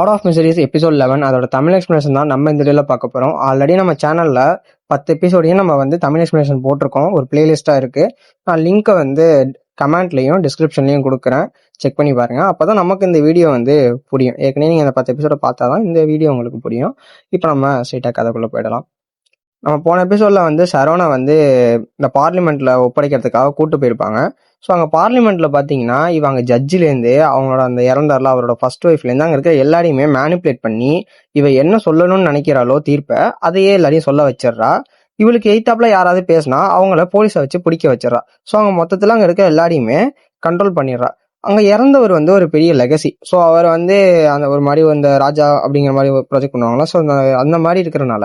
Lord of mysteries episode eleven அதோட Tamil explanation தான் நம்ம இந்த வீடியோவில் பார்க்க போகிறோம் ஆல்ரெடி நம்ம சேனலில் பத்து எபிசோடையும் நம்ம வந்து தமிழ் எக்ஸ்பிளேஷன் போட்டிருக்கோம். ஒரு பிளேலிஸ்ட்டாக இருக்குது நான் லிங்க்கை வந்து கமெண்ட்லையும் டிஸ்கிரிப்ஷன்லையும் கொடுக்குறேன். செக் பண்ணி பாருங்கள் அப்போ தான் நமக்கு இந்த வீடியோ வந்து புரியும். ஏற்கனவே நீங்கள் அந்த பத்து எபிசோட பார்த்தா தான் இந்த வீடியோ உங்களுக்கு புரியும். இப்போ நம்ம ஸ்ட்ரெயிட்டாக கதைக்குள்ளே போயிடலாம். நம்ம போன எபிசோடில் வந்து சரவணை வந்து இந்த பார்லிமெண்ட்டில் ஒப்படைக்கிறதுக்காக கூட்டு போயிருப்பாங்க. ஸோ அங்கே பார்லிமெண்ட்டில் பார்த்தீங்கன்னா இவங்க ஜட்ஜிலேருந்து அவங்களோட அந்த இறந்தார்ல அவரோட ஃபர்ஸ்ட் ஒய்ஃப்லேருந்து அங்கே இருக்க எல்லாரையுமே மேனிப்புலேட் பண்ணி இவ என்ன சொல்லணும்னு நினைக்கிறாளோ தீர்ப்பை அதையே எல்லாரையும் சொல்ல வச்சிடுறா. இவளுக்கு எய்த்தாப்புல யாராவது பேசினா அவங்கள போலீஸை வச்சு பிடிக்க வச்சிடறா. ஸோ அவங்க மொத்தத்தில் அங்கே இருக்க எல்லாரையுமே கண்ட்ரோல் பண்ணிடுறா. அங்கே இறந்தவர் வந்து ஒரு பெரிய லெகசி ஸோ அவர் வந்து அந்த ஒரு மாதிரி இந்த ராஜா அப்படிங்கிற மாதிரி ஒரு ப்ரொஜெக்ட் பண்ணுவாங்களா. ஸோ அந்த அந்த மாதிரி இருக்கிறனால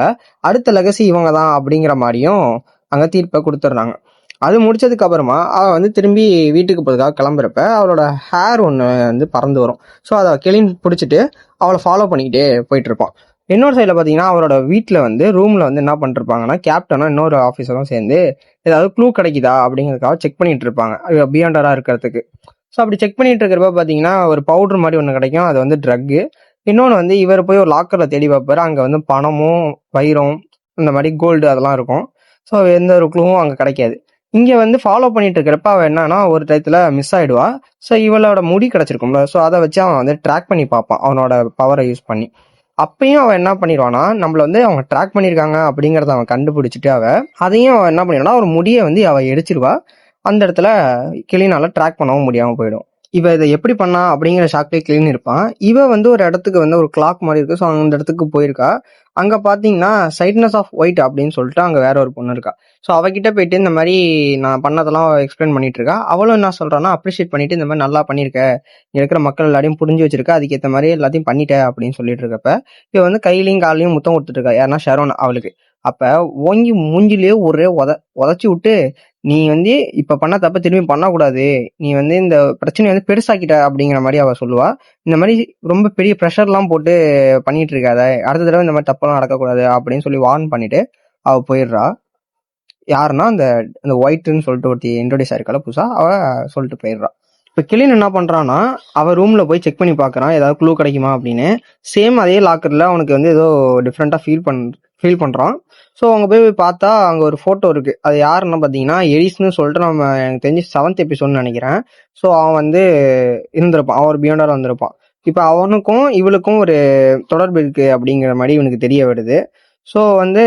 அடுத்த லெகசி இவங்க தான் அப்படிங்கிற மாதிரியும் அங்கே தீர்ப்பை கொடுத்துட்றாங்க. அது முடிச்சதுக்கு அப்புறமா அவள் வந்து திரும்பி வீட்டுக்கு போகிறதுக்காக கிளம்புறப்ப அவளோட ஹேர் ஒன்று வந்து பறந்து வரும். ஸோ அதை கிளீன் பிடிச்சிட்டு அவளை ஃபாலோ பண்ணிக்கிட்டே போயிட்டு இருப்பான். இன்னொரு சைடில் பார்த்தீங்கன்னா அவரோட வீட்டில் வந்து ரூமில் வந்து என்ன பண்ணிருப்பாங்கன்னா கேப்டனும் இன்னொரு ஆஃபீஸரும் சேர்ந்து ஏதாவது க்ளூ கிடைக்குதா அப்படிங்கிறதுக்காக செக் பண்ணிட்டு இருப்பாங்க. பியாண்டராக இருக்கிறதுக்கு. ஸோ அப்படி செக் பண்ணிட்டு இருக்கிறப்ப பார்த்தீங்கன்னா ஒரு பவுடர் மாதிரி ஒன்று கிடைக்கும். அது வந்து ட்ரக்கு இன்னொன்று வந்து இவர் போய் ஒரு லாக்கரில் தேடி பார்ப்பாரு. அங்கே வந்து பணமும் வைரம் இந்த மாதிரி கோல்டு அதெல்லாம் இருக்கும். ஸோ எந்த ஒரு க்ளூவும் அங்கே கிடைக்காது. இங்கே வந்து ஃபாலோ பண்ணிட்டு இருக்கிறப்ப அவன் என்னன்னா ஒரு டயத்தில் மிஸ் ஆகிடுவா ஸோ இவளோட முடி கிடச்சிருக்கும்ல. ஸோ அதை வச்சு அவன் வந்து ட்ராக் பண்ணி பார்ப்பான். அவனோட பவரை யூஸ் பண்ணி. அப்பயும் அவன் என்ன பண்ணிடுவான்னா நம்மள வந்து அவங்க ட்ராக் பண்ணியிருக்காங்க அப்படிங்கிறத அவன் கண்டுபிடிச்சிட்டு அவள் அதையும் அவன் என்ன பண்ணிடுவான்னா ஒரு முடியை வந்து அவள் எரிச்சிருவா அந்த இடத்துல கிளீனால ட்ராக் பண்ணவும் முடியாமல் போயிடும். இவ இதை எப்படி பண்ணா அப்படிங்கிற ஷாக்லேயே கிளீன் இருப்பான். இவ வந்து ஒரு இடத்துக்கு வந்து ஒரு கிளாக் மாதிரி இருக்கு. ஸோ அந்த இடத்துக்கு போயிருக்கா. அங்க பாத்தீங்கன்னா சைட்னஸ் ஆஃப் ஒயிட் அப்படின்னு சொல்லிட்டு அங்க வேற ஒரு பொண்ணு இருக்கா. ஸோ அவகிட்ட போயிட்டு இந்த மாதிரி நான் பண்ணதெல்லாம் எக்ஸ்பிளைன் பண்ணிட்டு இருக்கா. அவளும் என்ன சொல்றான்னா அப்ரிஷியேட் பண்ணிட்டு இந்த மாதிரி நல்லா பண்ணிருக்க. இருக்கிற மக்கள் எல்லாரையும் புரிஞ்சு வச்சிருக்க. அதுக்கேற்ற மாதிரி எல்லாத்தையும் பண்ணிட்ட அப்படின்னு சொல்லிட்டு இருக்கப்ப இவ வந்து கையிலையும் காலையும் முத்தம் கொடுத்துட்டு இருக்கா. யாருன்னா ஷரோன் அவளுக்கு. அப்ப ஓங்கி மூஞ்சிலேயே ஒரே உத உதச்சி விட்டு நீ வந்து இப்ப பண்ண தப்ப திரும்பி பண்ணக்கூடாது. நீ வந்து இந்த பிரச்சனையை வந்து பெருசாக்கிட்ட அப்படிங்கிற மாதிரி அவ சொல்லுவா. இந்த மாதிரி ரொம்ப பெரிய ப்ரெஷர்லாம் போட்டு பண்ணிட்டு இருக்காத. அடுத்த தடவை இந்த மாதிரி தப்பெல்லாம் நடக்கக்கூடாது அப்படின்னு சொல்லி வார்ன் பண்ணிட்டு அவ போயிடுறா. யாருன்னா அந்த அந்த ஒயிட்டுன்னு சொல்லிட்டு ஒருத்தி இன்ட்ரோடியூஸ் ஆயிருக்கால புதுசா? அவ சொல்லிட்டு போயிடுறா. இப்போ கிளின் என்ன பண்ணுறான்னா அவன் ரூமில் போய் செக் பண்ணி பார்க்கறான் ஏதாவது க்ளூ கிடைக்குமா அப்படின்னு. சேம் அதே லாக்கரில் அவனுக்கு வந்து ஏதோ டிஃப்ரெண்ட்டாக ஃபீல் பண் ஃபீல் பண்ணுறான் ஸோ அங்கே போய் பார்த்தா அங்கே ஒரு ஃபோட்டோ இருக்குது அது யாருன்னு பார்த்தீங்கன்னா எரிஸ்னு சொல்லிட்டு நம்ம எனக்கு தெரிஞ்சு செவன்த் எபிசோட்னு நினைக்கிறேன். ஸோ அவன் வந்து இருந்திருப்பான். அவன் ஒரு பியாண்டாக வந்திருப்பான் இப்போ அவனுக்கும் இவளுக்கும் ஒரு தொடர்பு இருக்கு அப்படிங்கிற மாதிரி இவனுக்கு தெரிய வருது. ஸோ வந்து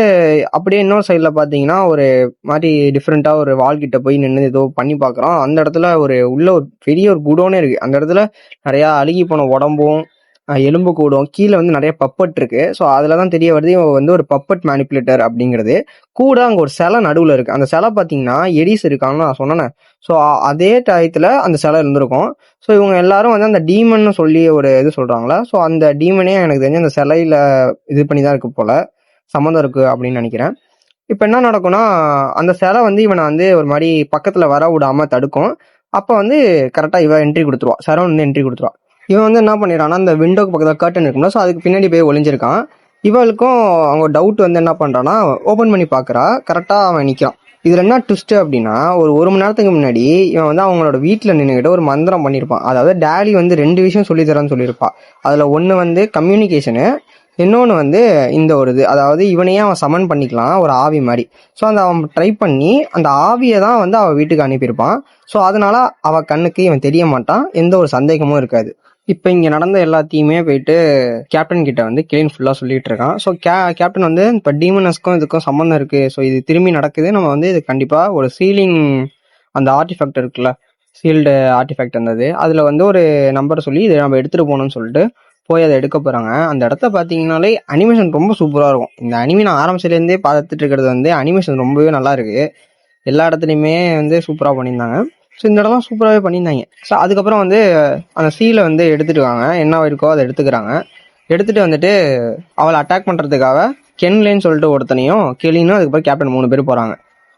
அப்படியே இன்னொரு சைடில் பார்த்தீங்கன்னா ஒரு மாதிரி டிஃப்ரெண்ட்டாக ஒரு வால்கிட்ட போய் நின்று ஏதோ பண்ணி பார்க்குறான். அந்த இடத்துல ஒரு உள்ள ஒரு பெரிய ஒரு குடோனே இருக்குது அந்த இடத்துல நிறையா அழுகி போன உடம்பும் எலும்பு கூடும். கீழே வந்து நிறைய பப்பட் இருக்கு. ஸோ அதில் தான் தெரிய வருது இவன் வந்து ஒரு பப்பட் மேனிப்புலேட்டர் அப்படிங்கிறது. கூட அங்கே ஒரு சிலை நடுவில் இருக்கு. அந்த சிலை பார்த்தீங்கன்னா எடிஸ் இருக்கான்னு நான் சொன்னேன். ஸோ அதே டயத்தில் அந்த சிலை இருந்திருக்கும். ஸோ இவங்க எல்லாரும் வந்து அந்த டீமன்னு சொல்லி ஒரு இது சொல்கிறாங்களா ஸோ அந்த டீமனே எனக்கு தெரிஞ்சு அந்த சிலையில் இது பண்ணி தான் இருக்கு போல. சம்மந்தம் இருக்குது அப்படின்னு நினைக்கிறேன். இப்போ என்ன நடக்கும்னா அந்த சிலை வந்து இவனை வந்து ஒரு மாதிரி பக்கத்தில் வர விடாமல் தடுக்கும். அப்போ வந்து கரெக்டாக இவன் என்ட்ரி கொடுத்துருவா. சரவண் வந்து என்ட்ரி கொடுத்துருவா. இவன் வந்து என்ன பண்ணிடுறான்னா அந்த விண்டோக்கு பக்கத்தில் கர்டன் இருக்கும்ல ஸோ அதுக்கு பின்னாடி போய் ஒளிஞ்சிருக்கான். இவளுக்கும் அவங்க டவுட் வந்து என்ன பண்ணுறான்னா ஓப்பன் பண்ணி பார்க்குறா கரெக்டாக அவன் நிற்கிறான் இதில் என்ன ட்விஸ்ட்டு அப்படின்னா ஒரு ஒரு மணி நேரத்துக்கு முன்னாடி இவன் வந்து அவங்களோட வீட்டில் நின்றுக்கிட்ட ஒரு மந்திரம் பண்ணியிருப்பான் அதாவது டேடி வந்து ரெண்டு விஷயம் சொல்லித்தரான்னு தரேன்னு சொல்லியிருப்பா. அதில் ஒன்று வந்து கம்யூனிகேஷனு இன்னொன்று வந்து இந்த ஒரு இது. அதாவது இவனையே அவன் சமன் பண்ணிக்கலாம் ஒரு ஆவி மாதிரி. ஸோ அந்த அவன் ட்ரை பண்ணி அந்த ஆவியை தான் வந்து அவள் வீட்டுக்கு அனுப்பியிருப்பான். ஸோ அதனால அவள் கண்ணுக்கு இவன் தெரிய மாட்டான். எந்த ஒரு சந்தேகமும் இருக்காது. இப்போ இங்கே நடந்த எல்லாத்தையுமே போயிட்டு கேப்டன் கிட்ட வந்து கிளீன் ஃபுல்லாக சொல்லிட்டு இருக்கான். ஸோ கே கேப்டன் வந்து இப்போ டீமனஸ்க்கும் இதுக்கும் சம்மந்தம் இருக்குது ஸோ இது திரும்பி நடக்குது. நம்ம வந்து இது கண்டிப்பாக ஒரு சீலிங் அந்த ஆர்டிஃபேக்ட் இருக்குல்ல சீல்டு ஆர்டிஃபேக்ட் இருந்தது அதில் வந்து ஒரு நம்பரை சொல்லி இதை நம்ம எடுத்துகிட்டு போகணும்னு சொல்லிட்டு போய் அதை எடுக்க போகிறாங்க அந்த இடத்த பார்த்தீங்கனாலே அனிமேஷன் ரொம்ப சூப்பராக இருக்கும். இந்த அனிமே நான் ஆரம்பிச்சிலேருந்தே பார்த்துட்டு இருக்கிறது வந்து அனிமேஷன் ரொம்பவே நல்லா இருக்குது எல்லா இடத்துலையுமே வந்து சூப்பராக பண்ணியிருந்தாங்க. ஸோ இந்த இடம்லாம் சூப்பராகவே பண்ணியிருந்தாங்க. ஸோ அதுக்கப்புறம் வந்து அந்த சீலை வந்து எடுத்துட்டு வாங்க என்ன இருக்கோ அதை எடுத்துக்கிறாங்க. எடுத்துட்டு வந்துட்டு அவளை அட்டாக் பண்ணுறதுக்காக கென்லேன்னு சொல்லிட்டு ஒருத்தனையும் கெலினும் அதுக்கப்புறம் கேப்டன் மூணு பேர் போகிறாங்க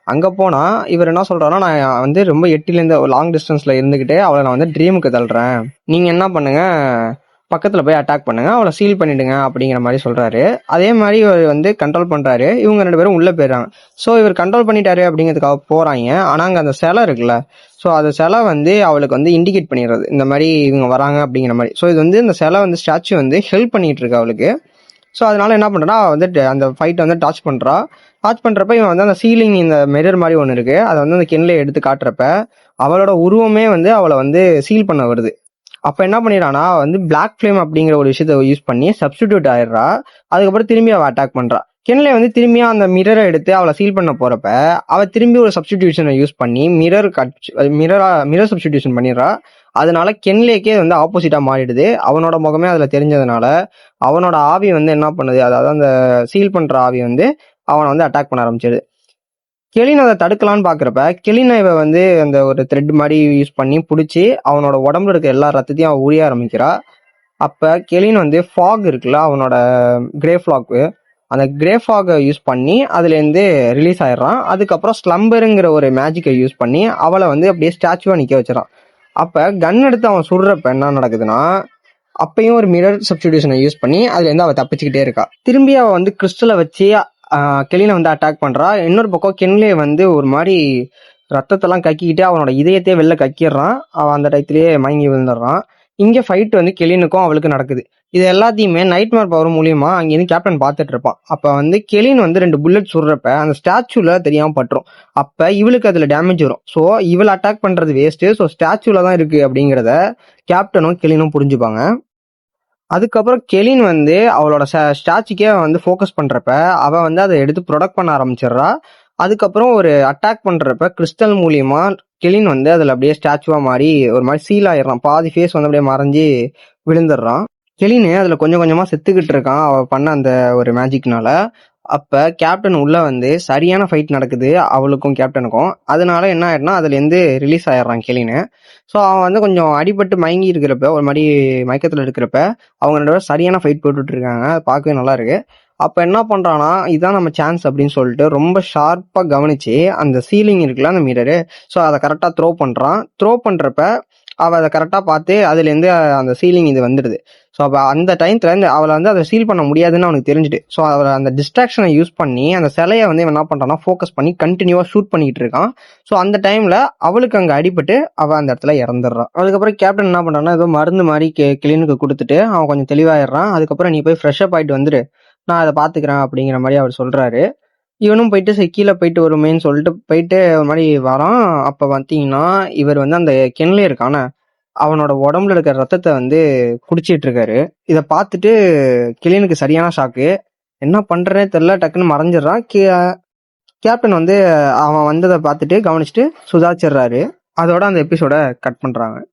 அங்கே போனால் இவர் என்ன சொல்கிறாருன்னா நான் வந்து ரொம்ப எட்டிலேருந்து லாங் டிஸ்டன்ஸில் இருந்துக்கிட்டே அவளை நான் வந்து ட்ரீமுக்கு தள்ளுறேன். நீங்கள் என்ன பண்ணுங்கள் பக்கத்தில் போய் அட்டாக் பண்ணுங்க அவளை சீல் பண்ணிடுங்க அப்படிங்கிற மாதிரி சொல்கிறாரு அதே மாதிரி இவர் வந்து கண்ட்ரோல் பண்ணுறாரு இவங்க ரெண்டு பேரும் உள்ளே போயிடுறாங்க. ஸோ இவர் கண்ட்ரோல் பண்ணிட்டாரு அப்படிங்கிறதுக்காக போகிறாங்க ஆனால் அங்கே அந்த சிலை இருக்குல்ல ஸோ அந்த சிலை வந்து அவளுக்கு வந்து இண்டிகேட் பண்ணிடுறது. இந்த மாதிரி இவங்க வராங்க அப்படிங்கிற மாதிரி. ஸோ இது வந்து இந்த சிலை வந்து ஸ்டாச்சு வந்து ஹெல்ப் பண்ணிட்டு இருக்கு அவளுக்கு. ஸோ அதனால என்ன பண்ணுறான்னா வந்து ட- அந்த ஃபைட்டை வந்து டாச் பண்ணுறா டாச் பண்ணுறப்ப இவன் வந்து அந்த சீலிங் இந்த மிரர் மாதிரி ஒன்று இருக்குது அதை வந்து அந்த கிண்ணில் எடுத்து காட்டுறப்ப அவளோட உருவமே வந்து அவளை வந்து சீல் பண்ண வருது. அப்ப என்ன பண்ணிடுறான்னா வந்து பிளாக் ஃபிளேம் அப்படிங்கிற ஒரு விஷயத்த யூஸ் பண்ணி சப்ஸ்டிடியூட் ஆயிடுறா. அதுக்கப்புறம் திரும்பி அவ அட்டாக் பண்றா. கென்லே வந்து திரும்பியும் அந்த மிரரை எடுத்து அவளை சீல் பண்ண போறப்ப அவ திரும்பி ஒரு சப்ஸ்டிடியூஷனை யூஸ் பண்ணி மிரர் கட் மிரரா மிரர் சப்ஸ்டிடியூஷன் பண்ணிடுறா. அதனால கென்லேக்கே வந்து ஆப்போசிட்டா மாறிடுது. அவனோட முகமே அதுல தெரிஞ்சதுனால அவனோட ஆவி வந்து என்ன பண்ணுது அதாவது அந்த சீல் பண்ற ஆவி வந்து அவனை வந்து அட்டாக் பண்ண ஆரம்பிச்சிடுது. கெலின் அதை தடுக்கலான்னு பாக்குறப்ப கெலினை இவ வந்து அந்த ஒரு த்ரெட் மாதிரி யூஸ் பண்ணி பிடிச்சி அவனோட உடம்புல இருக்க எல்லா ரத்தத்தையும் அவன் உரிய ஆரம்பிக்கிறா. அப்ப கெளின் வந்து ஃபாக் இருக்குல்ல அவனோட கிரே ஃபிளாக்கு அந்த கிரே ஃபாகை யூஸ் பண்ணி அதுலேருந்து ரிலீஸ் ஆயிடுறான். அதுக்கப்புறம் ஸ்லம்பருங்கிற ஒரு மேஜிக்கை யூஸ் பண்ணி அவளை வந்து அப்படியே ஸ்டாச்சுவாக நிற்க வச்சிடறான். அப்போ கன் எடுத்து அவன் சுடுறப்ப என்ன நடக்குதுன்னா அப்பயும் ஒரு மிரர் சப்ஸ்டிடியூஷனை யூஸ் பண்ணி அதுலேருந்து அவள் தப்பிச்சுக்கிட்டே இருக்கா. திரும்பி அவள் வந்து கிறிஸ்டலை வச்சு கெலினை வந்து அட்டாக் பண்றா. இன்னொரு பக்கம் கென்லே வந்து ஒரு மாதிரி ரத்தத்தெல்லாம் கக்கிக்கிட்டு அவனோட இதயத்தையே வெளில கக்கிடுறான். அவன் அந்த டயத்திலேயே மயங்கி விழுந்துடுறான். இங்கே ஃபைட் வந்து கெலினுக்கும் அவளுக்கு நடக்குது. இது எல்லாத்தையுமே நைட் மேர் பவர் மூலியமா அங்கேருந்து கேப்டன் பார்த்துட்டு இருப்பான். அப்போ வந்து கெலின் வந்து ரெண்டு புல்லட் சுடுறப்ப அந்த ஸ்டாச்சுல தெரியாமல் பட்டுரும். அப்போ இவளுக்கு அதில் டேமேஜ் வரும். ஸோ இவளை அட்டாக் பண்ணுறது வேஸ்ட்டு ஸோ ஸ்டாச்சுல தான் இருக்குது அப்படிங்கிறத கேப்டனும் கெலினும் புரிஞ்சுப்பாங்க. அதுக்கப்புறம் கெலின் வந்து அவளோட ஸ்டாச்சுக்கே வந்து ஃபோக்கஸ் பண்ணுறப்ப அவள் வந்து அதை எடுத்து ப்ரொடக்ட் பண்ண ஆரம்பிச்சிடுறா. அதுக்கப்புறம் ஒரு அட்டாக் பண்ணுறப்ப கிறிஸ்டல் மூலியமா கெலின் வந்து அதில் அப்படியே ஸ்டாச்சுவாக மாறி ஒரு மாதிரி சீல் ஆயிடுறான். பாதி ஃபேஸ் வந்து அப்படியே மறைஞ்சி விழுந்துடுறான். கெலினு அதில் கொஞ்சம் கொஞ்சமாக செத்துக்கிட்டு இருக்கான் அவள் பண்ண அந்த ஒரு மேஜிக்னால அப்ப கேப்டன் உள்ள வந்து சரியான ஃபைட் நடக்குது அவளுக்கும் கேப்டனுக்கும் அதனால என்ன ஆயிடுனா அதுலேருந்து ரிலீஸ் ஆயிடுறான் கெளின்னு ஸோ அவன் வந்து கொஞ்சம் அடிபட்டு மயங்கி இருக்கிறப்ப ஒரு மாதிரி மயக்கத்தில் இருக்கிறப்ப அவங்க ரெண்டு பேரும் சரியான ஃபைட் போட்டுட்டு இருக்காங்க. அது பார்க்கவே நல்லா இருக்கு. அப்போ என்ன பண்ணுறான்னா இதுதான் நம்ம சான்ஸ் அப்படின்னு சொல்லிட்டு ரொம்ப ஷார்ப்பாக கவனிச்சு அந்த சீலிங் இருக்குல்ல அந்த மீட்டரு ஸோ அதை கரெக்டாக த்ரோ பண்ணுறான் த்ரோ பண்ணுறப்ப அவள் அதை கரெக்டாக பார்த்து அதுலேருந்து அந்த சீலிங் இது வந்துடுது. ஸோ அப்போ அந்த டைம்ல இந்த அவளை வந்து அதை சீல் பண்ண முடியாதுன்னு அவனுக்கு தெரிஞ்சுட்டு. ஸோ அவளை அந்த டிஸ்ட்ராக்ஷனை யூஸ் பண்ணி அந்த சிலையை வந்து இவன் என்ன பண்ணுறான்னா ஃபோக்கஸ் பண்ணி கண்டினியூவாக ஷூட் பண்ணிட்டு இருக்கான். ஸோ அந்த டைம்ல அவளுக்கு அங்கே அடிபட்டு அவள் அந்த இடத்துல இறந்துடுறான் அதுக்கப்புறம் கேப்டன் என்ன பண்ணுறான்னா ஏதோ மருந்து மாதிரி கிளினுக்கு கொடுத்துட்டு அவன் கொஞ்சம் தெளிவாயிடுறான். அதுக்கப்புறம் நீ போய் ஃப்ரெஷ்ஷப் ஆகிட்டு வந்துடு வந்துரு. நான் அதை பார்த்துக்கிறேன் அப்படிங்கிற மாதிரி அவர் சொல்கிறாரு இவனும் போயிட்டு சரி கீழே போயிட்டு வருமேன்னு சொல்லிட்டு போயிட்டு ஒரு மாதிரி வரான். அப்போ பார்த்தீங்கன்னா இவர் வந்து அந்த கிணலே இருக்கான அவனோட உடம்புல இருக்கிற ரத்தத்தை வந்து குடிச்சிட்டு இருக்காரு. இதை பார்த்துட்டு கிளியனுக்கு சரியான ஷாக்கு என்ன பண்றேனே தெரில டக்குன்னு மறைஞ்சிடுறான். கே- கேப்டன் வந்து அவன் வந்ததை பார்த்துட்டு கவனிச்சுட்டு சுதாச்சிடுறாரு அதோட அந்த எபிசோட கட் பண்றாங்க.